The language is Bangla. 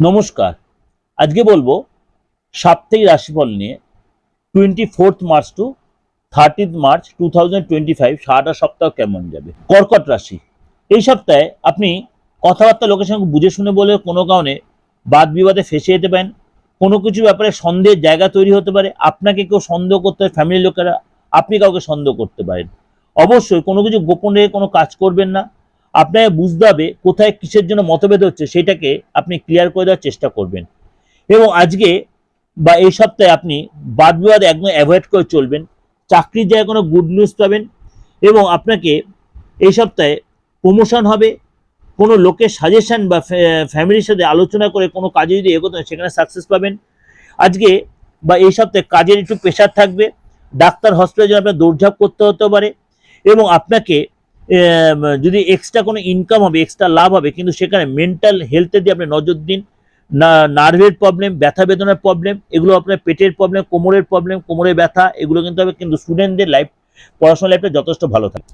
নমস্কার। আজকে বলব, সাপ্তাহিক রাশিফল নিয়ে twenty fourth March to thirtieth March two thousand twenty five সারাটা সপ্তাহ কেমন যাবে? কর্কট রাশি। এই সপ্তাহে আপনি কথাবার্তা লোকের সঙ্গে বুঝে শুনে বলে কোনো কারণে বাদ বিবাদে ফেসে যেতে পারেন, কোনো কিছু ব্যাপারে সন্দেহের জায়গা তৈরি হতে পারে, আপনাকে কেউ সন্দেহ করতে পারে ফ্যামিলির লোকেরা আপনি কাউকে সন্দেহ করতে পারেন। অবশ্যই কোনো কিছু গোপন রেখে কোনো কাজ করবেন না। আপনাকে বুঝতে হবে কোথায় কিসের জন্য মতভেদ হচ্ছে, সেটাকে আপনি ক্লিয়ার করে দেওয়ার চেষ্টা করবেন। এবং আজকে বা এই সপ্তাহে আপনি বাদ বিবাদ একদম অ্যাভয়েড করে চলবেন। চাকরির জায়গায় কোনো গুড নিউজ পাবেন এবং আপনাকে এই সপ্তাহে প্রমোশন হবে। কোনো লোকের সাজেশন বা ফ্যামিলির সাথে আলোচনা করে কোনো কাজে যদি এগোতে হয়, সেখানে সাকসেস পাবেন। আজকে বা এই সপ্তাহে কাজের একটু প্রেশার থাকবে। ডাক্তার হসপিটালে আপনার দৌড়ঝাঁপ করতে হতে পারে এবং আপনাকে যদি এক্সট্রা কোনো ইনকাম হবে এক্সট্রা লাভ হবে, কিন্তু সেখানে মেন্টাল হেলথের দিয়ে আপনি নজর দিন। না নার্ভের প্রবলেম ব্যথা বেদনার প্রবলেম এগুলো আপনার পেটের প্রবলেম কোমরের প্রবলেম কোমরে ব্যথা, এগুলো কিন্তু হবে কিন্তু স্টুডেন্টদের লাইফ পড়াশোনা লাইফটা যথেষ্ট ভালো থাকে।